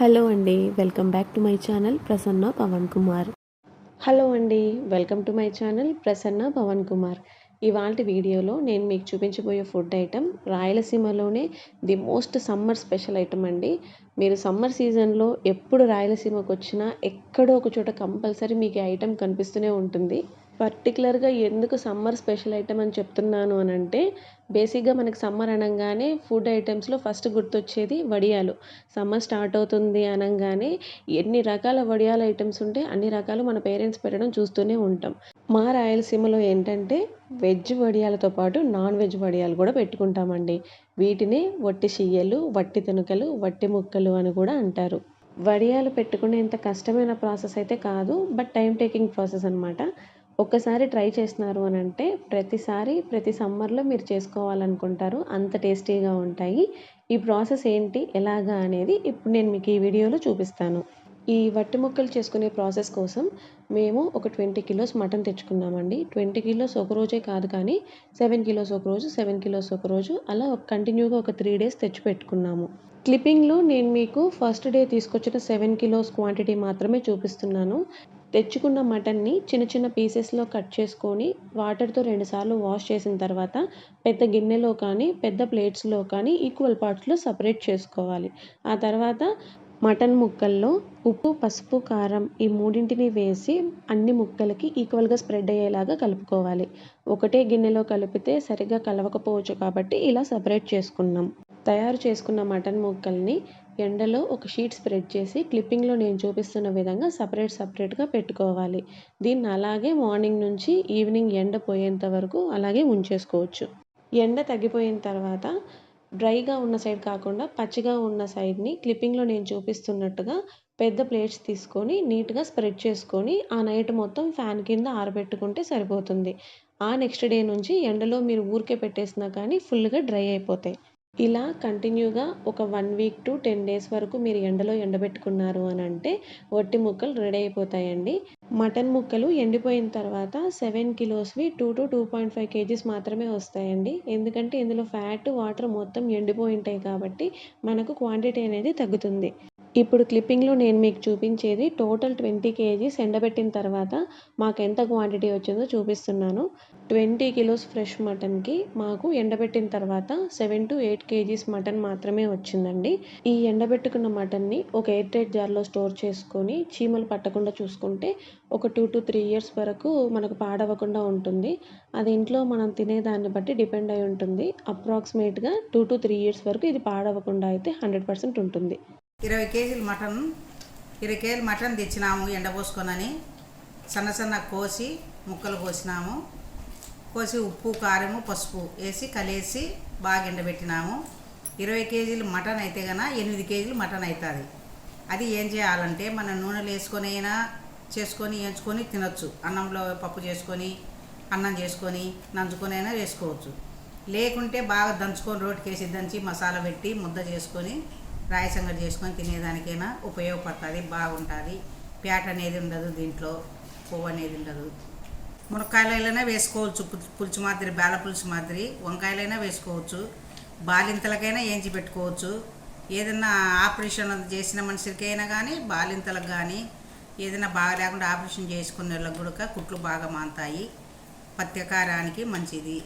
Hello అండి welcome back to my channel Prasanna Pavan Kumar. Hello అండి welcome to my channel Prasanna Pavan Kumar. ఇవాళ వీడియోలో నేను మీకు చూపించబోయే food item రాయలసీమలోనే the most summer special item అండి. మీరు సమ్మర్ సీజన్లో ఎప్పుడు రాయలసీమకు వచ్చినా ఎక్కడో ఒక చోట కంపల్సరీ మీకు ఐటెం కనిపిస్తూనే ఉంటుంది. పర్టికులర్గా ఎందుకు సమ్మర్ స్పెషల్ ఐటమ్ అని చెప్తున్నాను అని అంటే బేసిక్గా మనకి సమ్మర్ అనగానే ఫుడ్ ఐటమ్స్లో ఫస్ట్ గుర్తొచ్చేది వడియాలు. సమ్మర్ స్టార్ట్ అవుతుంది అనగానే ఎన్ని రకాల వడియాల ఐటమ్స్ ఉంటే అన్ని రకాలు మన పేరెంట్స్ పెట్టడం చూస్తూనే ఉంటాం. మా రాయలసీమలో ఏంటంటే వెజ్ వడియాలతో పాటు నాన్ వెజ్ వడియాలు కూడా పెట్టుకుంటామండి. వీటిని వట్టి షియ్యలు వట్టి తెనుకలు వట్టి ముక్కలు అని కూడా అంటారు. వడియాలు పెట్టుకునేంత కష్టమైన ప్రాసెస్ అయితే కాదు బట్ టైం టేకింగ్ ప్రాసెస్ అనమాట ఒక్కసారి ట్రై చేస్తున్నారు అని అంటే ప్రతిసారి ప్రతి సమ్మర్లో మీరు చేసుకోవాలనుకుంటారు. అంత టేస్టీగా ఉంటాయి. ఈ ప్రాసెస్ ఏంటి? ఎలాగా? అనేది ఇప్పుడు నేను మీకు ఈ వీడియోలో చూపిస్తాను. ఈ వట్టి ముక్కలు చేసుకునే ప్రాసెస్ కోసం మేము ఒక ట్వంటీ కిలోస్ మటన్ తెచ్చుకున్నామండి. ట్వంటీ కిలోస్ ఒక రోజే కాదు కానీ సెవెన్ కిలోస్ ఒక రోజు సెవెన్ కిలోస్ ఒక రోజు అలా కంటిన్యూగా ఒక త్రీ డేస్ తెచ్చి పెట్టుకున్నాము. క్లిప్పింగ్లో నేను మీకు ఫస్ట్ డే తీసుకొచ్చిన సెవెన్ కిలోస్ క్వాంటిటీ మాత్రమే చూపిస్తున్నాను. తెచ్చుకున్న మటన్ని చిన్న చిన్న పీసెస్లో కట్ చేసుకొని వాటర్తో రెండుసార్లు వాష్ చేసిన తర్వాత పెద్ద గిన్నెలో కానీ పెద్ద ప్లేట్స్లో కానీ ఈక్వల్ పార్ట్స్లో సపరేట్ చేసుకోవాలి. ఆ తర్వాత మటన్ ముక్కల్లో ఉప్పు పసుపు కారం ఈ మూడింటిని వేసి అన్ని ముక్కలకి ఈక్వల్గా స్ప్రెడ్ అయ్యేలాగా కలుపుకోవాలి. ఒకటే గిన్నెలో కలిపితే సరిగ్గా కలవకపోవచ్చు కాబట్టి ఇలా సపరేట్ చేసుకున్నాం. తయారు చేసుకున్న మటన్ ముక్కల్ని ఎండలో ఒక షీట్ స్ప్రెడ్ చేసి క్లిప్పింగ్లో నేను చూపిస్తున్న విధంగా సపరేట్ సపరేట్గా పెట్టుకోవాలి. దీన్ని అలాగే మార్నింగ్ నుంచి ఈవినింగ్ ఎండ పోయేంత వరకు అలాగే ఉంచేసుకోవచ్చు. ఎండ తగ్గిపోయిన తర్వాత డ్రైగా ఉన్న సైడ్ కాకుండా పచ్చిగా ఉన్న సైడ్ని క్లిప్పింగ్లో నేను చూపిస్తున్నట్టుగా పెద్ద ప్లేట్స్ తీసుకొని నీట్గా స్ప్రెడ్ చేసుకొని ఆ నైట్ మొత్తం ఫ్యాన్ కింద ఆరబెట్టుకుంటే సరిపోతుంది. ఆ నెక్స్ట్ డే నుంచి ఎండలో మీరు ఊరికే పెట్టేసినా కానీ ఫుల్గా డ్రై అయిపోతాయి. ఇలా కంటిన్యూగా ఒక one week to ten days వరకు మీరు ఎండలో ఎండబెట్టుకున్నారు అని అంటే వట్టి ముక్కలు రెడీ అయిపోతాయండి. మటన్ ముక్కలు ఎండిపోయిన తర్వాత seven కిలోస్వి two to two point five kgs మాత్రమే వస్తాయండి. ఎందుకంటే ఇందులో ఫ్యాట్ వాటర్ మొత్తం ఎండిపోయి ఉంటాయి కాబట్టి మనకు క్వాంటిటీ అనేది తగ్గుతుంది. ఇప్పుడు క్లిప్పింగ్లో నేను మీకు చూపించేది టోటల్ ట్వంటీ కేజీస్ ఎండబెట్టిన తర్వాత మాకు ఎంత క్వాంటిటీ వచ్చిందో చూపిస్తున్నాను. ట్వంటీ కిలోస్ ఫ్రెష్ మటన్కి మాకు ఎండబెట్టిన తర్వాత seven to eight kgs mutton మాత్రమే వచ్చిందండి. ఈ ఎండబెట్టుకున్న మటన్ని ఒక ఎయిర్ టైట్ జార్లో స్టోర్ చేసుకొని చీమలు పట్టకుండా చూసుకుంటే ఒక టూ టు త్రీ ఇయర్స్ వరకు మనకు పాడవకుండా ఉంటుంది. అది ఇంట్లో మనం తినేదాన్ని బట్టి డిపెండ్ అయి ఉంటుంది. అప్రాక్సిమేట్గా టూ టు త్రీ ఇయర్స్ వరకు ఇది పాడవకుండా అయితే హండ్రెడ్ పర్సెంట్ ఉంటుంది. ఇరవై కేజీలు మటన్ ఇరవై కేజీలు మటన్ తెచ్చినాము ఎండపోసుకొనని సన్న సన్న కోసి ముక్కలు కోసినాము. కోసి ఉప్పు కారము పసుపు వేసి కలిసి బాగా ఎండబెట్టినాము. ఇరవై కేజీలు మటన్ అయితే కనుక ఎనిమిది కేజీలు మటన్ అవుతుంది అది ఏం చేయాలంటే మన నూనెలు వేసుకొని అయినా చేసుకొని వేయించుకొని తినొచ్చు. అన్నంలో పప్పు చేసుకొని అన్నం చేసుకొని నంచుకొని అయినా వేసుకోవచ్చు. లేకుంటే బాగా దంచుకొని రోటికి దంచి మసాలా పెట్టి ముద్ద చేసుకొని రాయి సంగటి చేసుకొని తినేదానికైనా ఉపయోగపడుతుంది బాగుంటుంది. ప్యాట అనేది ఉండదు దీంట్లో పువ్వు అనేది ఉండదు. మునక్కాయలైనా వేసుకోవచ్చు పు- పులుసు మాదిరి బేల పులుసు మాదిరి వంకాయలైనా వేసుకోవచ్చు. బాలింతలకైనా ఏంచి పెట్టుకోవచ్చు. ఏదైనా ఆపరేషన్ చేసిన మనిషికైనా కానీ బాలింతలకు కానీ ఏదైనా బాగా లేకుండా ఆపరేషన్ చేసుకునే వాళ్ళకి కూడా కుట్లు బాగా మాంతాయి. పత్యకారానికి మంచిది.